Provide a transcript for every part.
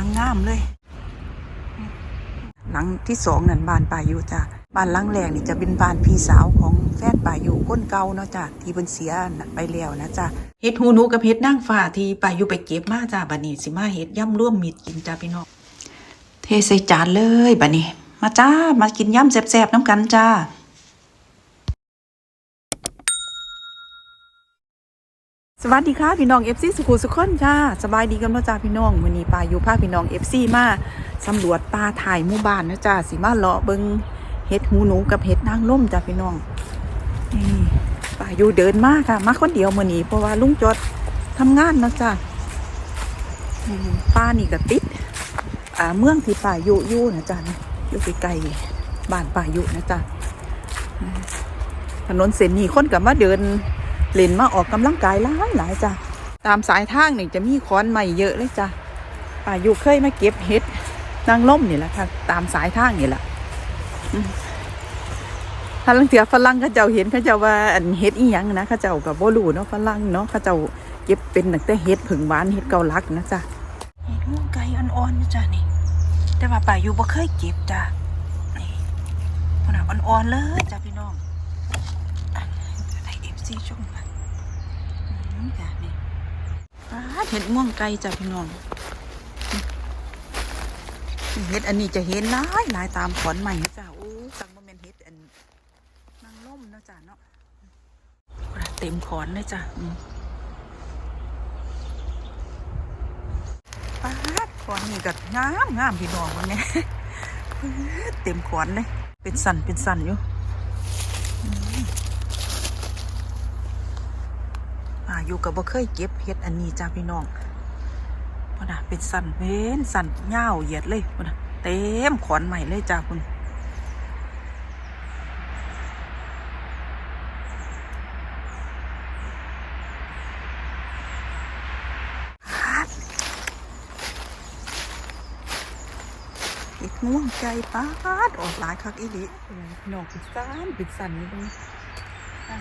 างงามเลย หลังที่สองนั่นบ้านป่าอยู่จ้ะบ้านหลังแรกนี่จะเป็นบ้านพี่สาวของแฟนป่าอยู่คนเก่าเนาะจ้ะที่เพิ่นเสียนไปแล้วนะจ้ะเฮ็ดหูหนูกับเฮ็ดนางฟ้าที่ป่าอยู่ไปเก็บมาจ้ะบัดนี้สิมาเฮ็ดย่ำร่วมมิตรกินจ้ะพี่น้องเทใส่จานเลยบัดนี้ มาจ้ามากินย่ำแซ่บๆน้ำกันจ้า สวัสดีค่ะพี่น้อง FC สุขุสุขคนจ้าสบายดีกันบ่จ้าพี่น้องวันนี้ปาอยู่พาพี่น้อง FC มาสำรวจป่าถ่ายหมู่บ้านนะจ้าสิมาเลาะเบิงเห็ดหูหนูกับเห็ดนางล่มจ้าพี่น้องนี่ปาอยู่เดินมาค่ะมาคนเดียวมื้อนี้เพราะว่าลุงจอดทำงานนะจ้าป้านี่ก็ติดอ่าเมืองที่ป่าอยู่อยู่นะจ้าอยู่ใกลๆบ้านป่าอยู่นะจ้าถนนเส้นนี้คนกับมาเดิน เล่นมาออกกำลังกายหลายหลายจ้ะตามสายทางนี่จะมีค้อนใหม่เยอะเลยจ้ะป่าอยู่เคยมาเก็บเห็ดนางล่มนี่แหละค่ะ ตามสายทางนี่แหละถ้าลังเถือฝรั่งเขาเจ้าเห็นเขาเจ้าว่าอันเห็ดอีหยังนะเขาเจ้ากับโบลูเนาะฝรั่งเนาะเขาเจ้าเก็บเป็นตั้งแต่เห็ดผึ่งหวานเห็ดเกาลักนะจ้ะเห็ดม่วงไก่อ่อนๆนะจ้ะนี่ แต่ว่าป่าอยู่บ่เคยเก็บจ้ะนี่ขนาดอ่อนๆเลยจ้ะพี่น้องจะได้เอฟซีชมกันอืม จ้ะนี่ปาเห็ดม่วงไก่จ้ะพี่น้องเห็ดอันนี้จะเห็นหลายหลายตามขอนใหม่จ้ะโอ้สังบ่แม่นเห็ดอันนางล่มเนาะจ้ะเนาะเต็มขอนเลยจ้ะปาดขอนนี่ก็งามงามพี่น้องวันนี้เต็มขอนเลย เป็นสันเป็นสันอยู่ อ่าอยู่กับบ่เคยเก็บเห็ดอันนี้จ้าพี่น้องพ่นน่ะเป็นสันเป็นสันเง่าวเหยียดเลยพ่นน่ะเต็มขอนใหม่เลยจ้าคุณครับเห็ดง่วงใจป้าดออกหลายคักอีหลีพี่น้องเป็นสันเป็นสันนี่ตรงนี้อะ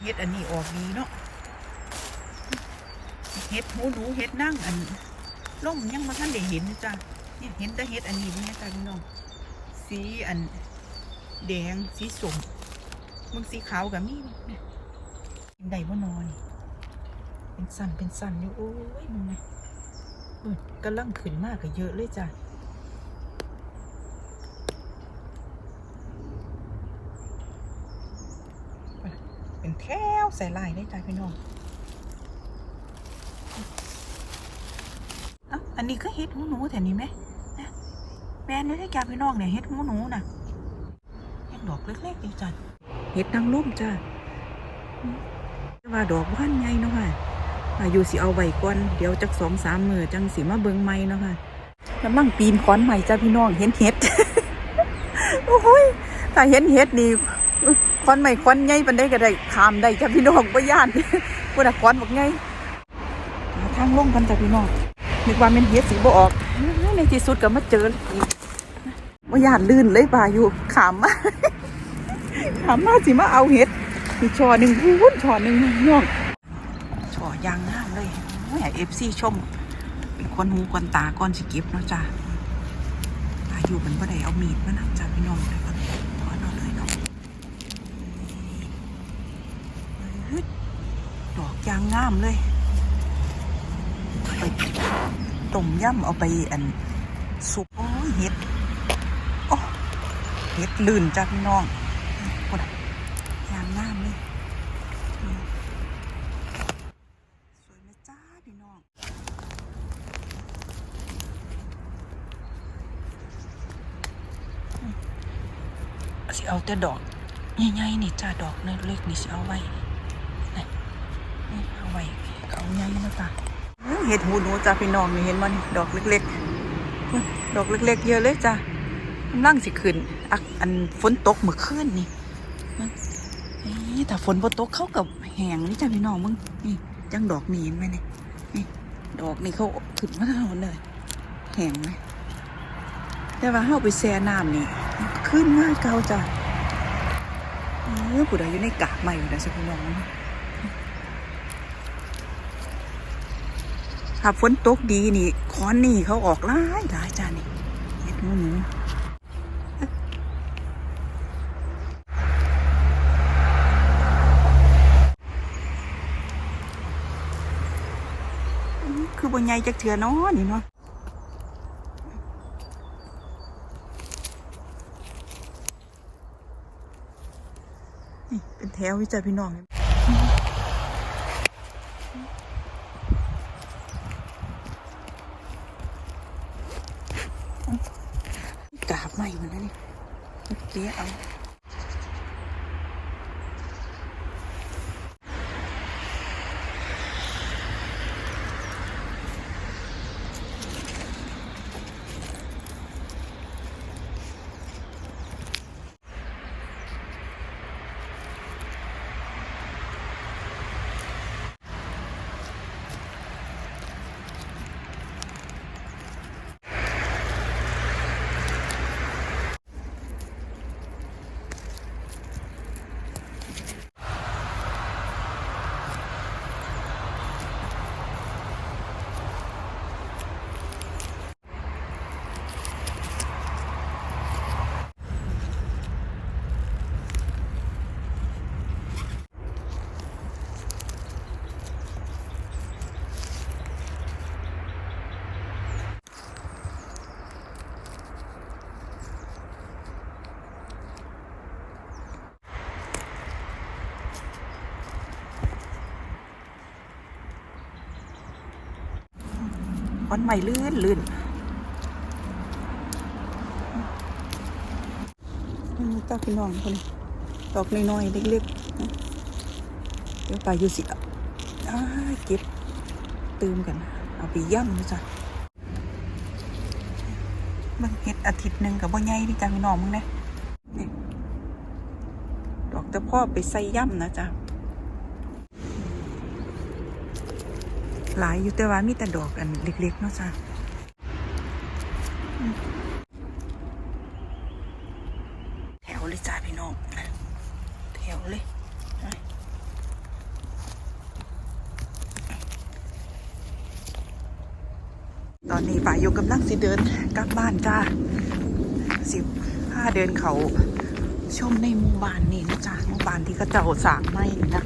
เห็ดอันนี้ออกดีเนาะ เห็ดหูหนูเห็ดนั่งอันล่มยังมาท่านได้เห็นจ้ะเนี่ยเห็นแต่เห็ดอันนี้นี่จ้ะพี่น้องสีอันแดงสีส้มมึงสีขาวกับมีเนี่ยเห็นได้บ่นอนเป็นสันเป็นสันอยู่โอ้ยมึงไงกำลังขึ้นมากก็เยอะเลยจ้ะเป็นแถวใส่ลายเลยจ้ะพี่น้อง เอ้าอั นนี้ก็เฮ็ดหูหนูแถวนี้ไหมนะแม่นเลยจ้าพี่น้องเนี่ยเฮ็ดหูหนูน่ะยังดอกเล็กๆอยู่จ้ะเฮ็ดนางร่มจ้ะอืมแต่ว่าดอกบ้านใหญ่เนาะค่ะอายุสิเอาไว้ก่อนเดี๋ยวจักสองสามมือจังสิมาเบิ่งใหม่เนาะค่ะกำลังปีนขอนใหม่จ้าพี่น้องเห็นเห็ดโอ้ยถ้าเห็นเห็ดนี่ขอนใหม่ขอนใหญ่ปานใดก็ได้ขามได้จ้าพี่น้องบ่ย่านพุ่นน่ะขอนบักใหญ่ทางลงกันจ้าพี่น้อง นึกว่าเป็นเฮ็ดสีบ่ออก ในที่สุดก็มาเจออีกว่าย่านลื่นเลยป่าอยู่ขามมาขามมาสิมาเอาเห็ดมีช่อหนึ่งพูนช่อหนึ่งม่วงช่อยางงามเลยโอ้ยเอฟซีชมเป็นคนหูคนตาก่อนสิก็บเนาะจ้าอาอยู่มันบ่ได้เอามีดมานะจ้าพี่น้องเลยก่อนถอนเอาเลยเนาะดอกยางงามเลย ต้มยำเอาไปอันสุปโอ้เห็ดโอ้เห็ดลื่นจ้าพี่น้องคนยางงามเลยอืมสวยไหมจ้าพี่น้องสิเอาแต่ดอกใหญ่ๆนี่จ้าดอกเล็กๆนี่สิเอาไว้นี่เอาไว้เขาใหญ่นะจ้า เห็ดหูหนูจ้าพี่น้องนี่เห็นมันดอกเล็กๆ ดอกเล็ก ๆ เยอะเลยจ้ากำลังสิขึ้นอักอันฝนตกเมื่อคืนนี่มันนี่ถ้าฝนบ่ตกเขากับแหงนี่จ้าพี่น้องมึงนี่จังดอกนี่เห็นไหมนี่นี่ ดอกนี่เขาขึ้นมาทั้งหมดเลยแหงไหมแต่ว่าเฮาไปแช่น้ำนี่ขึ้นมาเก่าจ้าเออผู้ใดอยู่ในกากใหม่ผู้ใดสิพี่น้อง ถ้าฝนตกดีนี่คอนนี่เขาออกหลายหลายจ้านี่เห็ดหมูหนูคือบนใหญ่จักเถื่อนาะนี่เนาะนี่เป็นแถววิจัยพี่น้อง กราบใหม่มันนะนี่ เลี้ ก้อนใหม่ลื่นลื่นนี่เจ้าพี่น้องคนดอกน้อยๆเล็กๆเดี๋ยวไปอยู่สิอ่าเก็บตืมกันเอาไปย่ำนะจ๊ะมันเฮ็ดอาทิตย์หนึ่งกับบ่ใหญ่นี่จ้ะพี่น้องมึงนี่ยนี่ดอกแต่พ่อไปใส่ย่ำนะจ๊ะ หลายอยู่แต่ว่ามีแต่ดอกอันเล็กๆเนาะจ้ะแถวเลยจ้าพี่น้องแถวเลยตอนนี้ป่ายกกำลังสิเดินกลับบ้านจ้าสิพาเดินเขาชมในหมู่บ้านนี่นะจ้าหมู่บ้านที่เขาเจ้าสางไม่นะ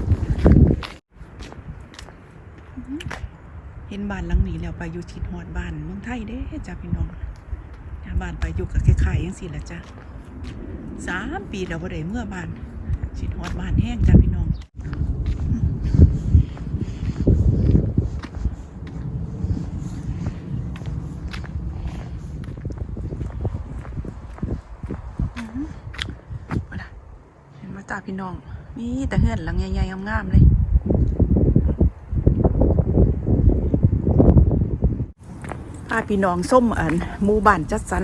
เห็นบ้านหลังนี้แล้วไปอยู่ทิดหอดบ้านเมืองไทยเด้จ้าพี่น้องบ้านไปอยู่กับคล้ายๆยังสิละจ้าสามปีแล้วบ่ได้เมื่อบ้านทิดหอดบ้านแห้งจ้าพี่น้องมาล่าจ้าพี่น้องมีแต่เฮือนหลังใหญ่ๆงามๆเลย พาพี่น้องส้มอันหมู่บ้านจัดสรร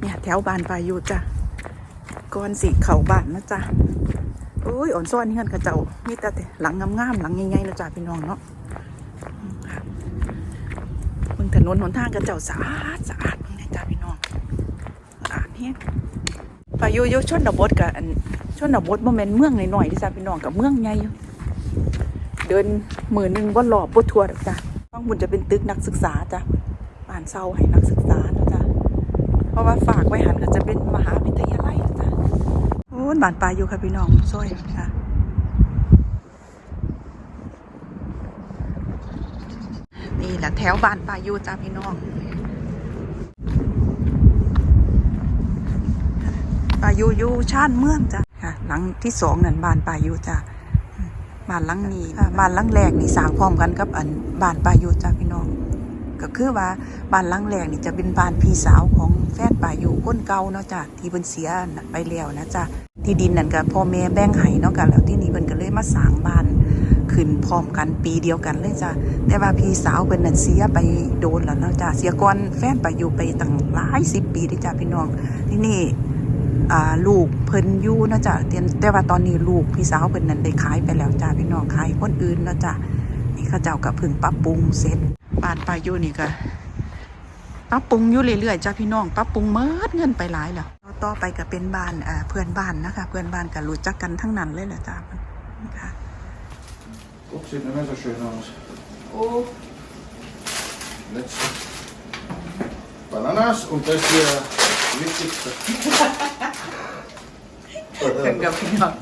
เนี่ยแถวบ้านปายุจ้ะก่อนสิเขาบ้านนะจ๊ะโอ้ยอ่อนซ้อนนี่กันกระเจ้ามีแต่หลังงามๆหลังใหญ่ๆนะจ๊ะพี่น้องเนาะมึงถนนหนทางกระเจ้าสะอาดสะอาดมึงนะจ๊ะพี่น้องสะอาดเฮียปายุยุชนบทกับอันชนบทโมเมนเมืองหน่อยๆที่จ้ะพี่น้องกับเมืองใหญ่เดินหมือหนึ่งบ่หลอบบ่ทัวร์จ้ะข้างบนจะเป็นตึกนักศึกษาจ้ะานเศร้าให้นักศึกษาจ๊ะเพราะว่าฝากไว้หันก็จะเป็นมหาวิทยาลัยจ๊ะโอ้บานปลาอยู่ค่ะพี่น้องช่วยค่ะนี่แหละแถวบานปลาอยู่จ้าพี่น้องปลาอยู่อยู่ชานเมืองจ้ะค่ะ หลังที่สองนั่นบ้านปลาอยู่จ้ะบ้านหลังนี้บ้านหลังแรกนี่สร้างพร้อมกันกับอันบ้านปลายูจ้าพี่น้อง ก็คือว่าบ้านหลังแรกนี่จะเป็นบ้านพี่สาวของแฟนป่าอยู่ก้นเก่าเนาะจ้ะที่เพิ่นเสียไปแล้วนะจ้ะที่ดินนั่นก็พ่อแม่แบ่งให้เนาะกันแล้วที่นี่เพิ่นก็เลยมาสร้างบ้านขึ้นพร้อมกันปีเดียวกันเลยจ้ะแต่ว่าพี่สาวเพิ่นนั่นเสียไปโดนแล้วเนาะจ้ะเสียก่อนแฟนป่าอยู่ไปตั้งหลายสิบปีเลยจ้ะพี่น้องที่นี่ลูกเพิ่นอยู่เนาะจ้ะแต่ว่าตอนนี้ลูกพี่สาวเพิ่นนั่นได้ขายไปแล้วจ้ะพี่น้องขายคนอื่นเนาะจ้ะนี่เขาเจ้าก็เพิ่งปรับปรุงเสร็จ บ้านปลาอยู่นี่ก็ปรับปรุงอยู่เรื่อยๆจ้าพี่น้องปรับปรุงเมิดเงินไปหลายแล้วต่อไปก็เป็นบ้านอ่าเพื่อนบ้านนะคะ เพื่อนบ้านก็รู้จักกันทั้งนั้นเลยแหละจ้าค่ะ Ook zit een met als je naast. Let's Bananas und das hier wichtigste. เพิ่นกับพี่น้อง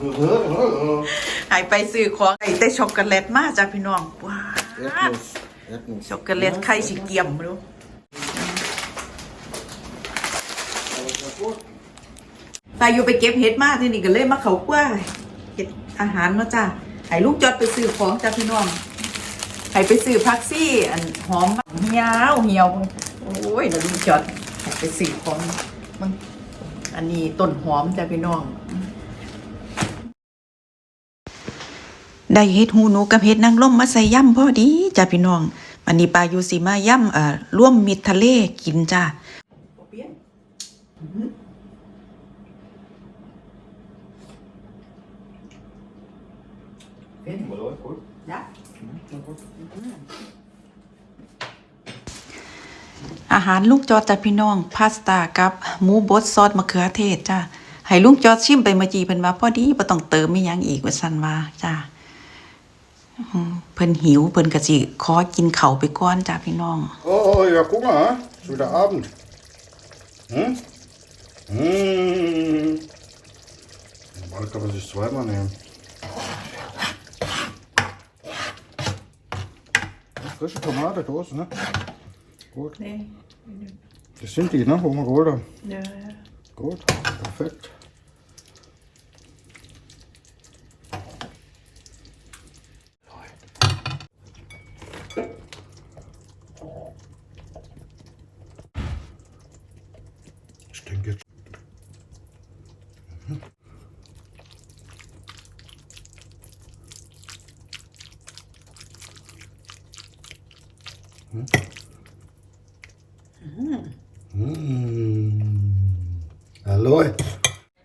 หายไปซื้อของไอ้แต่ช็อกโกแลตมาจากพี่น้องว้าว Erdnuss. Erdnuss. ช็อกโกแลตไข่สิเกียมบ่รู้ Alles war gut. ไปอยู่ไปเก็บเห็ดมาที่นี่ก็เลยมาเขากล้วยเห็ดอาหารเนาะจ้าให้ลูกจอดไปซื้อของจ้าพี่น้องให้ไปซื้อพักซี่ อันหอมเหี่ยวเหี่ยวโอ้ยแล้วลูกจอดให้ไปซื้อของมันอันนี้ต้นหอมจ้าพี่น้อง ได้เฮ็ดหูหนูกับเฮ็ดนางร่มมาใส่ย่ำพอดีจ้าพี่น้องอันนี้ปลายูสีมาย่ำเอ่อร่วมมิตรทะเลกินจ้า Oder? Gut. อาหารลูกจอดจ้าพี่น้อง พาสต้ากับหมูบดซอสมะเขือเทศจ้าให้ลูกจอดชิมไปเมื่อกี้เพิ่นว่าพอดีบ่ต้องเติมอีหยังอีกว่าซั่นว่าจ้าอืม เพิ่นหิวเพิ่นก็สิขอกินข้าวไปก่อนจ้าพี่น้อง Oh, oh, ja, guck mal, hein? ist wieder Abend. Hm? Hm. Bald kann man sich zweimal nehmen. Frische Tomate, groß, ne? Gut. Das sind die, ne? Wo wir geholt haben. Gut, perfekt.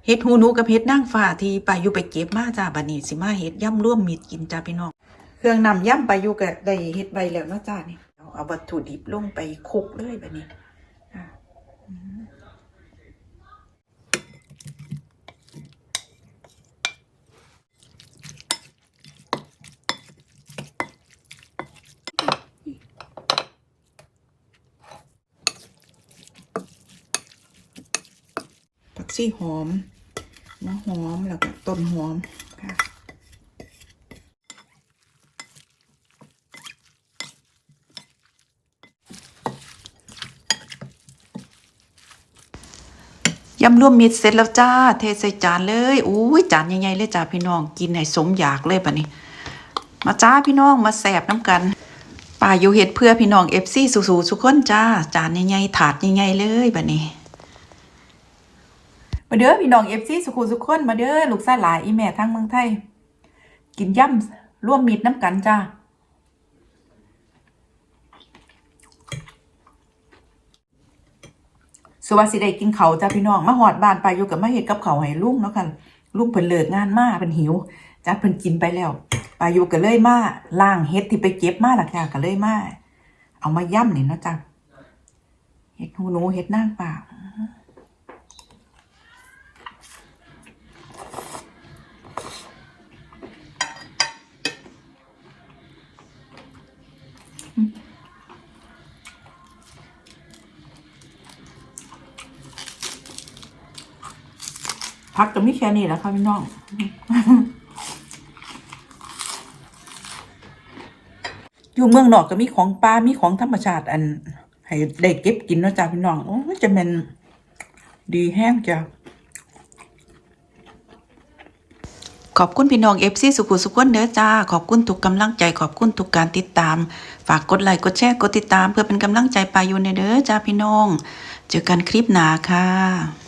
เฮ็ดหูหนูกับเฮ็ดนางฟ้าที่ปาอยู่ไปเก็บมาจ้าบัดนี้สิมาเฮ็ดย่ำร่วมมิตรกินจ้าพี่น้อง เครื่องนำย่ำปาอยู่ก็ได้เฮ็ดไว้แล้วเนาะจ้านี่เอาเอาวัตถุดิบลงไปคลุกเลยบัดนี้อะอืมผักชีหอม หัวหอมแล้วก็ต้นหอมค่ะยำรวมมิตรเสร็จแล้วจ้า เทใส่จานเลยอุ้ยจานใหญ่ๆเลยจ้าพี่น้องกินให้สมอยากเลยปะนี้มาจ้าพี่น้องมาแสบน้ำกันป่าอยู่เห็ดเพื่อพี่น้องเอฟซีสู่ๆทุกคนจ้า จานใหญ่ๆถาดใหญ่ๆเลยปะนี้ มาเด้อพี่น้องเอฟซีสุขุสุขคนมาเด้อลูกชายหลายอีแม่ทั้งเมืองไทย กินย่ำร่วมมิตรน้ำกันจ้าสวัสดีได้กินเขาจ้าพี่น้องมาหอดบ้านไปอยู่กับมาเฮ็ดกับเขาให้ลุงเนาะค่ะลุงเพิ่นเลิกงานมาเพิ่นหิวจ้าเพิ่นกินไปแล้วปาอยู่ก็เลยมาล้างเฮ็ดที่ไปเก็บมาหล่ะค่ะก็เลยมาเอามาย่ำนี่เนาะจ้าเฮ็ดหูหนูเฮ็ดนางป่า พักก็มีแค่นี้แหล้วค่ะพี่น้องอยู่เมืองนอกก็มีของป่ามีของธรรมชาติอัน ให้ได้เก็บกินนะจ้าพี่น้องโอ้จะเป็นดีแห้งจ้ะขอบคุณพี่น้องเอฟซีสุขุสุขคนเด้อจ้า ขอบคุณทุกกำลังใจ ขอบคุณทุกการติดตาม ฝากกดไลค์กดแชร์กดติดตาม เพื่อเป็นกำลังใจปอยู่ในเด้อจ้าพี่น้อง เจอกันคลิปหน้าค่ะ